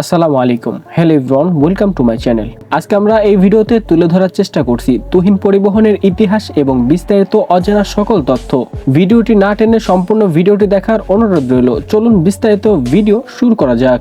আসসালামু আলাইকুম। Hello everyone welcome to my channel আজকে আমরা এই ভিডিওতে তুলে ধরার চেষ্টা করছি তুহিন পরিবহনের ইতিহাস এবং বিস্তারিত অজানা সকল তথ্য। ভিডিওটি না টেনে সম্পূর্ণ ভিডিওটি দেখার অনুরোধ রইল। চলুন বিস্তারিত ভিডিও শুরু করা যাক।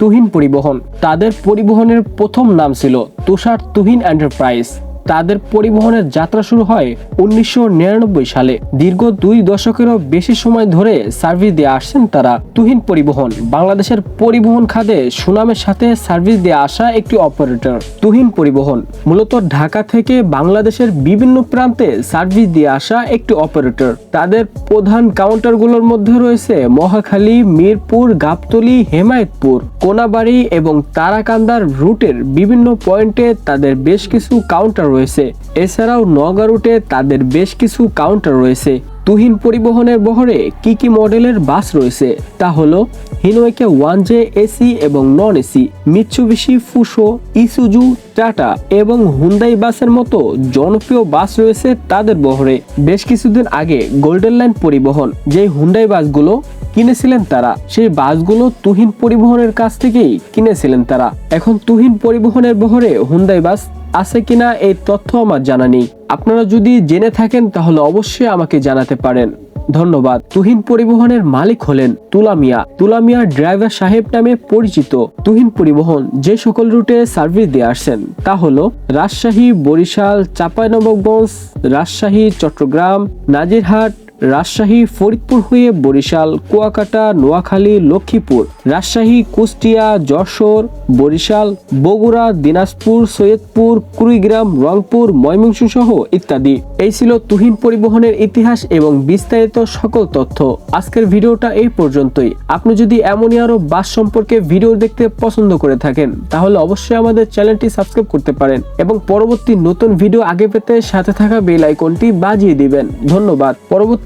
তুহিন পরিবহন, তাদের পরিবহনের প্রথম নাম ছিল তুষার তুহিন এন্টারপ্রাইজ। তাদের পরিবহনের যাত্রা শুরু হয় উনিশশো নিরানব্বই সালে। দীর্ঘ দুই দশকেরও বেশি সময় ধরে সার্ভিস দিয়ে আসছেন তারা। তুহিন পরিবহন, বাংলাদেশের পরিবহন খাতে সুনামের সাথে সার্ভিস দিয়ে আসা একটি অপারেটর। তুহিন পরিবহন, মূলত ঢাকা থেকে বাংলাদেশের বিভিন্ন প্রান্তে সার্ভিস দিয়ে আসা একটি অপারেটর। তাদের প্রধান কাউন্টারগুলোর মধ্যে রয়েছে মহাখালী, মিরপুর, গাবতলী, হেমায়তপুর, কোনাবাড়ি এবং তারাকান্দার রুটের বিভিন্ন পয়েন্টে তাদের বেশ কিছু কাউন্টার রয়েছে। এছাড়াও নগা রুটে তাদের বেশ কিছু কাউন্টার রয়েছে। তুহিন পরিবহনের বহরে কি কি মডেলের বাস রয়েছে? তা হলো হিনোয়েকে ওয়ান জে এসি এবং non AC, Mitsubishi Fuso, Isuzu, Tata এবং হুন্দাই বাসের মতো জনপ্রিয় বাস রয়েছে তাদের বহরে। বেশ কিছুদিন আগে গোল্ডেন লাইন পরিবহন যে হুন্ডাই বাসগুলো কিনেছিলেন তারা, সেই বাসগুলো তুহিন পরিবহনের কাছ থেকেই কিনেছিলেন তারা। এখন তুহিন পরিবহনের বহরে হুন্দাই বাস আছে কিনা এই তথ্য আমার জানা নেই। আপনারা যদি জেনে থাকেন, তাহলে অবশ্যই আমাকে জানাতে পারেন। ধন্যবাদ। তুহিন পরিবহনের মালিক হলেন তুলামিয়া তুলামিয়া ড্রাইভার সাহেব নামে পরিচিত। তুহিন পরিবহন যে সকল রুটে সার্ভিস দিয়ে আসছেন, তা হলো রাজশাহী, বরিশাল, চাঁপাইনবাবগঞ্জ, রাজশাহী, চট্টগ্রাম, নাজিরহাট রাজশাহী, ফরিদপুর হয়ে বরিশাল, কুয়াকাটা, নোয়াখালী, লক্ষ্মীপুর। রাজশাহী, কুষ্টিয়া, যশোর, বরিশাল, বগুড়া, দিনাজপুর, সৈয়দপুর, কুড়িগ্রাম, রংপুর, ময়মনসিংহ সহ ইত্যাদি। এই ছিল তুহিন পরিবহনের ইতিহাস এবং বিস্তারিত সকল তথ্য। আজকের ভিডিওটা এই পর্যন্তই। আপনি যদি এমনই আরও বাস সম্পর্কে ভিডিও দেখতে পছন্দ করে থাকেন, তাহলে অবশ্যই আমাদের চ্যানেলটি সাবস্ক্রাইব করতে পারেন এবং পরবর্তী নতুন ভিডিও আগে পেতে সাথে থাকা বেল আইকনটি বাজিয়ে দিবেন। ধন্যবাদ।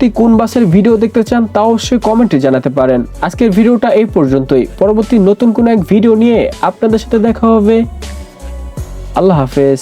পরবর্তী কোন বাসের ভিডিও দেখতে চান তা অবশ্যই কমেন্টে জানাতে পারেন। আজকের ভিডিওটা এই পর্যন্তই। পরবর্তী নতুন কোনো এক ভিডিও নিয়ে আপনাদের সাথে দেখা হবে। আল্লাহ হাফেজ।